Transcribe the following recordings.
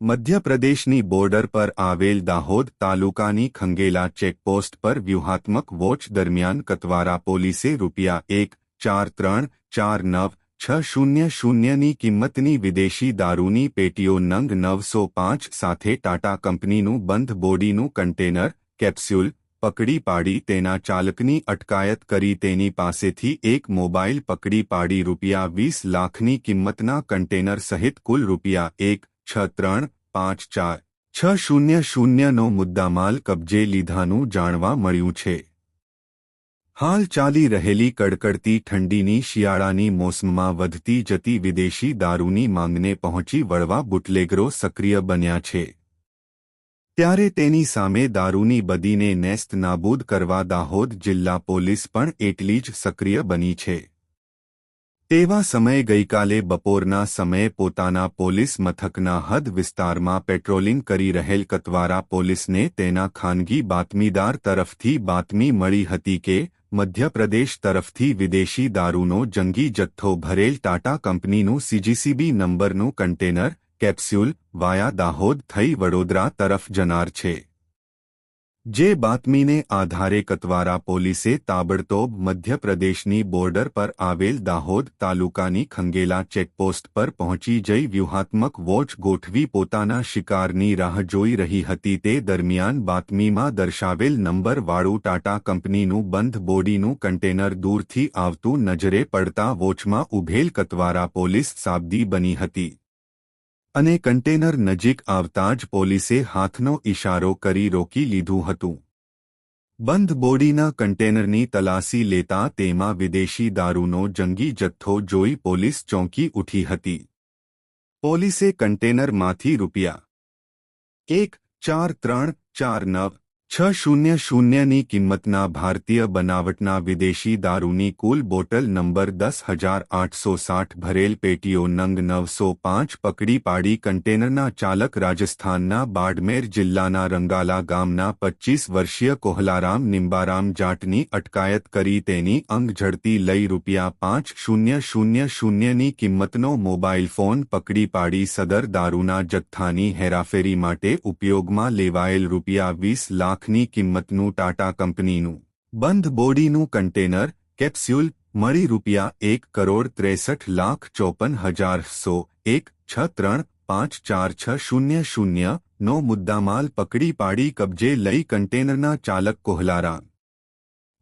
મધ્યપ્રદેશની border પર આવેલ દાહોદ તાલુકાની ખંગેલા ચેકપોસ્ટ પર વ્યૂહાત્મક વોચ દરમિયાન કતવારા પોલીસે રૂપિયા એક, ચાર, ત્રણ, ચાર, નવ, છ, શૂન્ય, શૂન્યની કિંમતની વિદેશી દારૂની પેટીઓ નંગ નવસો પાંચ સાથે ટાટા કંપનીનું બંધ બોડીનું કન્ટેનર, કેપ્સ્યુલ પકડી પાડી તેના ચાલકની અટકાયત કરી તેની પાસેથી એક મોબાઈલ પકડી પાડી રૂપિયા વીસ લાખની કિંમતના કન્ટેનર સહિત કુલ રૂપિયા એક, છ, ત્રણ, પાંચ, ચાર, છ, શૂન્ય, શૂન્યનો મુદ્દામાલ કબજે લીધાનું જાણવા મળ્યું છે. હાલ ચાલી રહેલી કડકડતી ઠંડીની શિયાળાની મોસમમાં વધતી જતી વિદેશી દારૂની માંગને પહોંચી વળવા બુટલેગરો સક્રિય બન્યા છે. ત્યારે તેની સામે દારૂની બદીને નેસ્ત નાબૂદ કરવા દાહોદ જિલ્લા પોલીસ પણ એટલી જ સક્રિય બની છે. તેવા સમયે ગઈકાલે બપોરના સમયે પોતાના પોલીસ મથકના હદ વિસ્તારમાં પેટ્રોલિંગ કરી રહેલ કતવારા પોલીસને તેના ખાનગી બાતમીદાર તરફથી બાતમી મળી હતી કે, મધ્યપ્રદેશ તરફથી વિદેશી દારૂનો જંગી જથ્થો ભરેલ ટાટા કંપનીનું સીજીસીબી નંબરનું કન્ટેનર કેપ્સ્યુલ વાયા દાહોદ થઈ વડોદરા તરફ જનાર છે. જે બાતમીને આધારે કતવારા પોલીસે તાબડતોબ મધ્યપ્રદેશની બોર્ડર પર આવેલ દાહોદ તાલુકાની ખંગેલા ચેકપોસ્ટ પર પહોંચી જઈ વ્યૂહાત્મક વોચ ગોઠવી પોતાના શિકારની રાહ જોઈ રહી હતી તે દરમિયાન બાતમીમાં દર્શાવેલ નંબરવાળું ટાટા કંપનીનું બંધ બોડીનું કન્ટેનર દૂરથી આવતું નજરે પડતા વોચમાં ઉભેલ કતવારા પોલીસ સાબદી બની હતી. અને કન્ટેનર નજીક આવતા જ પોલીસે હાથનો ઇશારો કરી રોકી લીધું હતું. બંધ બોડીના કન્ટેનરની તલાસી લેતા તેમાં વિદેશી દારૂનો જંગી જથ્થો જોઈ પોલીસ ચોંકી ઉઠી હતી. પોલીસે કન્ટેનરમાંથી રૂપિયા એક ચાર ત્રણ ચાર નવ છ શૂન્ય શૂન્યની કિંમતના ભારતીય બનાવટના વિદેશી દારૂની કુલ બોટલ નંબર દસ હજાર આઠસો સાઠ ભરેલ પેટીઓ નંગ નવસો પાંચ પકડી પાડી કન્ટેનરના ચાલક રાજસ્થાનના બાડમેર જિલ્લાના રંગાલા ગામના પચ્ચીસ વર્ષીય કોહલારામ નિંબારામ જાટની અટકાયત કરી તેની અંગ ઝડતી લઈ રૂપિયા પાંચ શૂન્ય શૂન્ય શૂન્યની કિંમતનો મોબાઈલ ફોન પકડી પાડી સદર દારૂના જથ્થાની હેરાફેરી માટે ઉપયોગમાં લેવાયેલ રૂપિયા વીસ લાખ લાખની કિંમતનું ટાટા કંપનીનું બંધ બોડીનું કન્ટેનર કેપ્સ્યુલ મળી રૂપિયા એક કરોડ ત્રેસઠ લાખ ચોપન હજાર સો એક છ ત્રણ પાંચ ચાર છ શૂન્ય શૂન્ય નો મુદ્દામાલ પકડી પાડી કબજે લઈ કન્ટેનરના ચાલક કોહલારામ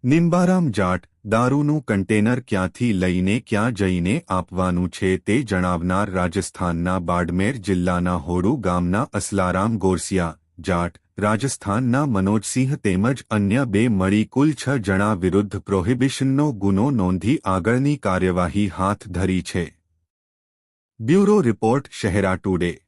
નિંબારામ જાટ દારૂનું કન્ટેનર ક્યાંથી લઈને ક્યાં જઈને આપવાનું છે તે જણાવનાર રાજસ્થાનના બાડમેર જિલ્લાના હોડુ ગામના અસલારામ ગોરસિયા જાટ, રાજસ્થાનના મનોજસિંહ તેમજ અન્ય બે મળી કુલ છ જણા વિરુદ્ધ પ્રોહિબિશનનો ગુનો નોંધી આગળની કાર્યવાહી હાથ ધરી છે. Bureau report, Shahera today.